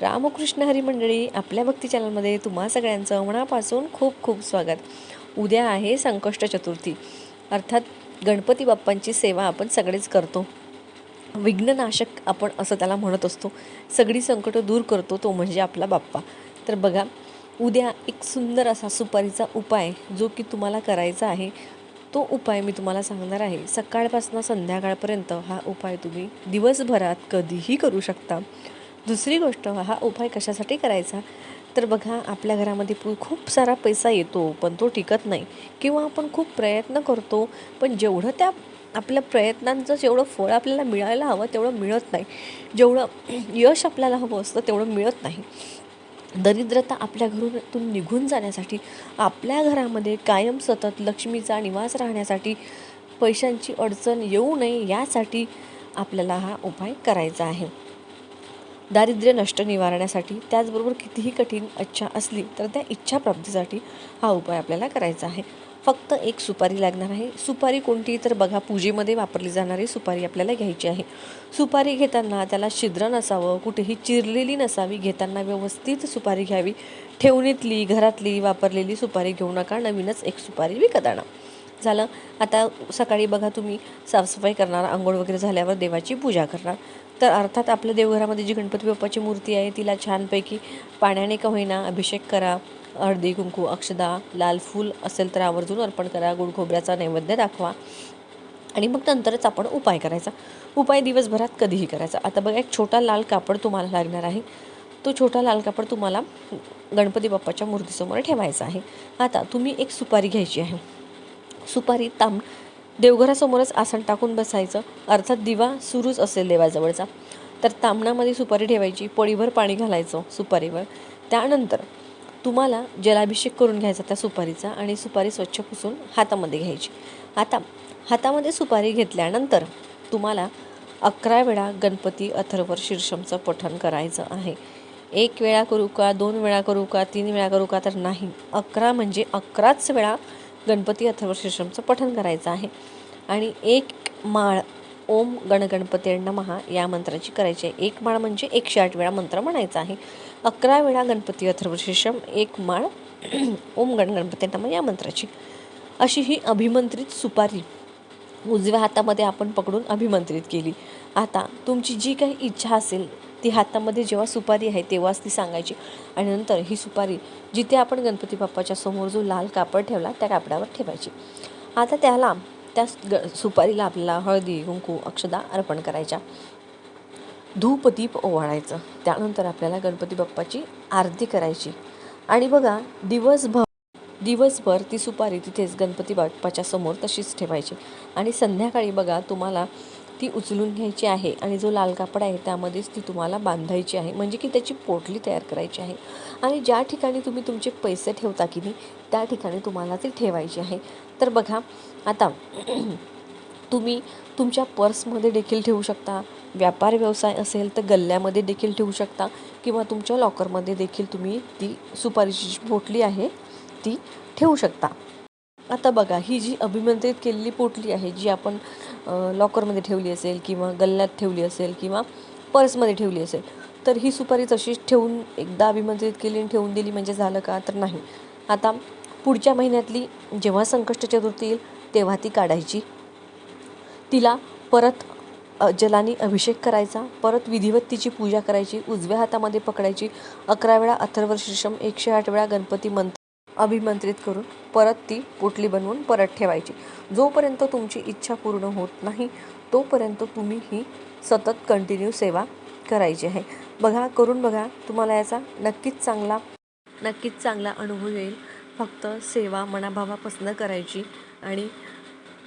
रामकृष्ण हरी मंडळी आपल्या भक्ती चॅनलमध्ये तुम्हा सगळ्यांचं मनापासून खूप खूप स्वागत. उद्या आहे संकष्ट चतुर्थी. अर्थात गणपती बाप्पांची सेवा आपण सगळेच करतो. विघ्ननाशक आपण असं त्याला म्हणत असतो. सगळी संकटं दूर करतो तो म्हणजे आपला बाप्पा. तर बघा उद्या एक सुंदर असा सुपारीचा उपाय जो की तुम्हाला करायचा आहे तो उपाय मी तुम्हाला सांगणार आहे. सकाळपासून संध्याकाळपर्यंत हा उपाय तुम्ही दिवसभरात कधीही करू शकता. दुसरी गोष्ट हा उपाय कशासाठी करायचा? तर बघा आपल्या घरामध्ये पु- खूप सारा पैसा येतो पण तो टिकत नाही. किंवा आपण खूप प्रयत्न करतो पण जेवढं त्या आपल्या प्रयत्नांचं जेवढं फळ आपल्याला मिळायला हवं तेवढं मिळत नाही. जेवढं यश आपल्याला हवं असतं तेवढं मिळत नाही. दरिद्रता आपल्या घरातून निघून जाण्यासाठी आपल्या घरामध्ये कायम सतत लक्ष्मीचा निवास राहण्यासाठी पैशांची अडचण येऊ नये यासाठी आपल्याला हा उपाय करायचा आहे. दारिद्र्य नष्ट निवारण्यासाठी त्याचबरोबर कितीही कठीण इच्छा असली तर त्या इच्छा प्राप्तीसाठी हा उपाय आपल्याला करायचा आहे. फक्त एक सुपारी लागणार आहे. सुपारी कोणती तर बघा पूजेमध्ये वापरली जाणारी सुपारी आपल्याला घ्यायची आहे. सुपारी घेताना त्याला छिद्र नसावं कुठेही चिरलेली नसावी घेताना व्यवस्थित सुपारी घ्यावी. ठेवणीतली घरातली वापरलेली सुपारी घेऊ नका नवीनच एक सुपारी विकत आणा. झालं. आता सकाळी बघा तुम्ही साफसफाई करणार आंघोळ वगैरे झाल्यावर देवाची पूजा करणार. तर अर्थात आपल्या देवघरामध्ये जी गणपती बाप्पाची मूर्ती आहे तिला छानपैकी पाण्याने का होईना अभिषेक करा. हळदी कुंकू अक्षदा लाल फूल असेल तर आवर्जून अर्पण करा. गुड खोबऱ्याचा नैवेद्य दाखवा. आणि मग नंतरच आपण उपाय करायचा. उपाय दिवसभरात कधीही करायचा. आता बघा एक छोटा लाल कापड तुम्हाला लागणार आहे. तो छोटा लाल कापड तुम्हाला गणपती बाप्पाच्या मूर्तीसमोर ठेवायचा आहे. आता तुम्ही एक सुपारी घ्यायची आहे. सुपारी तांब देवघरासमोरच आसन टाकून बसायचं. अर्थात दिवा सुरूच असेल देवाजवळचा. तर तांबणामध्ये सुपारी ठेवायची पळीभर पाणी घालायचं सुपारीवर. त्यानंतर तुम्हाला जलाभिषेक करून घ्यायचा त्या सुपारीचा आणि सुपारी स्वच्छ पुसून हातामध्ये घ्यायची. आता हातामध्ये सुपारी घेतल्यानंतर तुम्हाला अकरा वेळा गणपती अथर्वर शीर्षमचं पठण करायचं आहे. एक वेळा करू का दोन वेळा करू का तीन वेळा करू का तर नाही. अकरा म्हणजे अकराच वेळा गणपती अथर्वशीर्षमचं पठन पठण करायचं आहे. आणि एक माळ ओम गणगणपती महा या मंत्राची करायची आहे. एक माळ म्हणजे एकशे आठ वेळा मंत्र म्हणायचा आहे. अकरा वेळा गणपती अथर्वशीर्षम एक माळ ओम गण गणपती या मंत्राची. अशी ही अभिमंत्रित सुपारी उजव्या हातामध्ये आपण पकडून अभिमंत्रित केली. आता तुमची जी काही इच्छा असेल ती हातामध्ये जेव्हा सुपारी आहे तेव्हाच ती सांगायची. आणि नंतर ही सुपारी जिथे आपण गणपती बाप्पाच्या समोर जो लाल कापड ठेवला त्या कापडावर ठेवायची. आता त्याला त्या ग सुपारीला आपल्याला हळदी कुंकू अक्षदा अर्पण करायच्या. धूप दीप ओवाळायचं. त्यानंतर आपल्याला गणपती बाप्पाची आरती करायची. आणि बघा दिवसभर दिवसभर ती सुपारी तिथेच गणपती बाप्पाच्या समोर तशीच ठेवायची. आणि संध्याकाळी बघा तुम्हाला ती उचलून घ्यायची आहे आणि जो लाल कापड आहे त्यामध्येच ती तुम्हाला बांधायची आहे. म्हणजे की त्याची पोटली तयार करायची आहे. आणि ज्या ठिकाणी तुम्ही तुमचे पैसे ठेवता की नाही त्या ठिकाणी तुम्हाला ती ठेवायची आहे. तर बघा आता तुम्ही तुमच्या पर्समध्ये देखील ठेवू शकता. व्यापार व्यवसाय असेल तर गल्ल्यामध्ये देखील ठेवू शकता. किंवा तुमच्या लॉकरमध्ये देखील तुम्ही ती सुपारीची जी पोटली आहे ती ठेवू शकता. आता बघा ही जी अभिमंत्रित केलेली पोटली आहे जी आपण लॉकरमध्ये ठेवली असेल किंवा गल्ल्यात ठेवली असेल किंवा पर्समध्ये ठेवली असेल तर ही सुपारी तशीच ठेवून एकदा अभिमंत्रित केली आणि ठेवून दिली म्हणजे झालं का तर नाही. आता पुढच्या महिन्यातली जेव्हा संकष्ट चतुर्थी येईल तेव्हा ती काढायची. तिला परत जलानी जलाने अभिषेक करायचा परत विधिवत तिची पूजा करायची उजव्या हातामध्ये पकडायची अकरा वेळा अथर्व शीर्षम एकशे आठ वेळा गणपती मंत्र अभिमंत्रित करून परत ती पोटली बनवून परत ठेवायची. जोपर्यंत तुमची इच्छा पूर्ण होत नाही तोपर्यंत तुम्ही ही सतत कंटिन्यू सेवा करायची आहे. बघा करून बघा तुम्हाला याचा नक्कीच चांगला नक्कीच चांगला अनुभव येईल. फक्त सेवा मनाभावापासून करायची आणि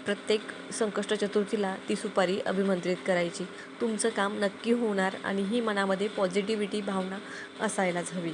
प्रत्येक संकष्ट चतुर्थीला ती सुपारी अभिमंत्रित करायची. तुमचं काम नक्की होणार आणि ही मनामध्ये पॉझिटिव्हिटी भावना असायलाच हवी.